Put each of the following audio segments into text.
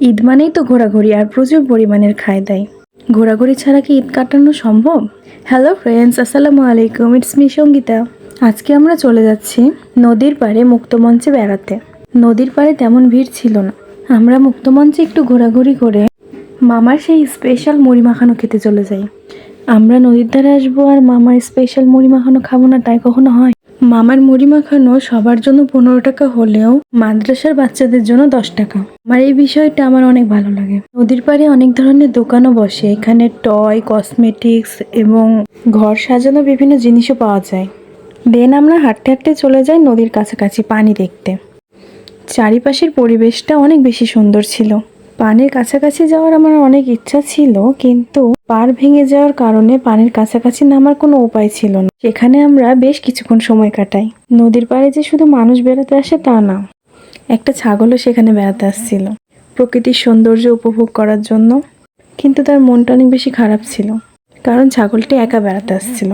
ঈদ মানেই তো ঘোরাঘুরি আর প্রচুর পরিমাণের খায় দেয়। ঘোরাঘুরি ছাড়া কি ঈদ কাটানো সম্ভব? হ্যালো ফ্রেন্ডস আসসালামু আলাইকুম ইটস মি সঙ্গীতা। আজকে আমরা চলে যাচ্ছি নদীর পাড়ে মুক্তমঞ্চে বেড়াতে। নদীর পাড়ে তেমন ভিড় ছিল না। আমরা মুক্তমঞ্চে একটু ঘোরাঘুরি করে মামার সেই স্পেশাল মুড়ি মাখানো খেতে চলে যাই। আমরা নদীর ধারে আসব আর মামার স্পেশাল মুড়ি মাখানো খাব না, তাই কখনো হয় মামার মুড়ি মাখানো সবার জন্য পনেরো টাকা হলেও মাদ্রাসার বাচ্চাদের জন্য দশ টাকা। আমার এই বিষয়টা আমার অনেক ভালো লাগে। নদীর পাড়ে অনেক ধরনের দোকানও বসে। এখানে টয়, কসমেটিক্স এবং ঘর সাজানো বিভিন্ন জিনিসও পাওয়া যায়। দেন আমরা হাঁটতে হাঁটতে চলে যাই নদীর কাছাকাছি পানি দেখতে। চারিপাশের পরিবেশটা অনেক বেশি সুন্দর ছিল। পানির কাছাকাছি যাওয়ার আমার অনেক ইচ্ছা ছিল, কিন্তু পার ভেঙে যাওয়ার কারণে পানির কাছাকাছি নামার কোনো উপায় ছিল না। সেখানে আমরা বেশ কিছুক্ষণ সময় কাটাই। নদীর পাড়ে যে শুধু মানুষ বেড়াতে আসে তা না, একটা ছাগলও সেখানে বেড়াতে আসছিল। প্রকৃতির সৌন্দর্য উপভোগ করার জন্য, কিন্তু তার মনটা অনেক বেশি খারাপ ছিল, কারণ ছাগলটি একা বেড়াতে আসছিল।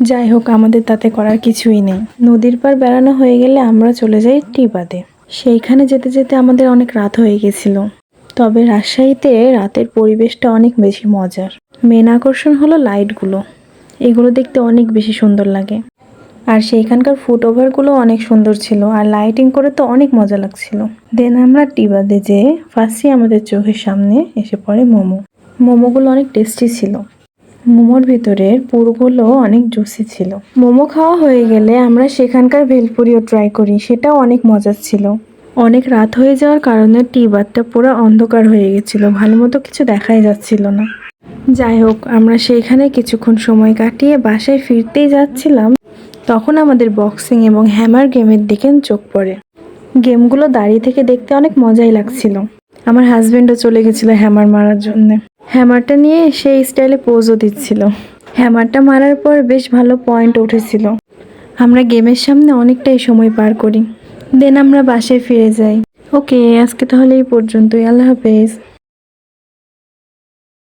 যাই হোক, আমাদের তাতে করার কিছুই নেই। নদীর পার বেড়ানো হয়ে গেলে আমরা চলে যাই টিবাদে। সেইখানে যেতে যেতে আমাদের অনেক রাত হয়ে গেছিল। তবে রাজশাহীতে রাতের পরিবেশটা অনেক বেশি মজার। মেন আকর্ষণ হলো লাইটগুলো। এগুলো দেখতে অনেক বেশি সুন্দর লাগে। আর সেইখানকার ফুট ওভারগুলো অনেক সুন্দর ছিল আর লাইটিং করে তো অনেক মজা লাগছিল। দেন আমরা টিবাদে যেয়ে ফার্স্টে আমাদের চোখের সামনে এসে পড়ে মোমো। মোমোগুলো অনেক টেস্টি ছিল। মোমোর ভিতরের পুরগুলো অনেক জুসি ছিল। মোমো খাওয়া হয়ে গেলে আমরা সেখানকার ভেলপুরিও ট্রাই করি, সেটাও অনেক মজার ছিল। অনেক রাত হয়ে যাওয়ার কারণে টি বারটা পুরো অন্ধকার হয়ে গেছিল ভালো মতো কিছু দেখাই যাচ্ছিল না। যাই হোক, আমরা সেইখানে কিছুক্ষণ সময় কাটিয়ে বাসায় ফিরতেই যাচ্ছিলাম। তখন আমাদের বক্সিং এবং হ্যামার গেমের দিকে চোখ পড়ে। গেমগুলো দাঁড়িয়ে থেকে দেখতে অনেক মজাই লাগছিল। আমার হাজবেন্ডও চলে গেছিল হ্যামার মারার জন্য। হ্যামারটা নিয়ে সেই স্টাইলে পোজও দিচ্ছিল। হ্যামারটা মারার পর বেশ ভালো পয়েন্ট উঠেছিল। আমরা গেমের সামনে অনেকটাই সময় পার করি। দেন আমরা বাসায় ফিরে যাই। ওকে আজকে তাহলে এই পর্যন্তই। আল্লাহ হাফেজ।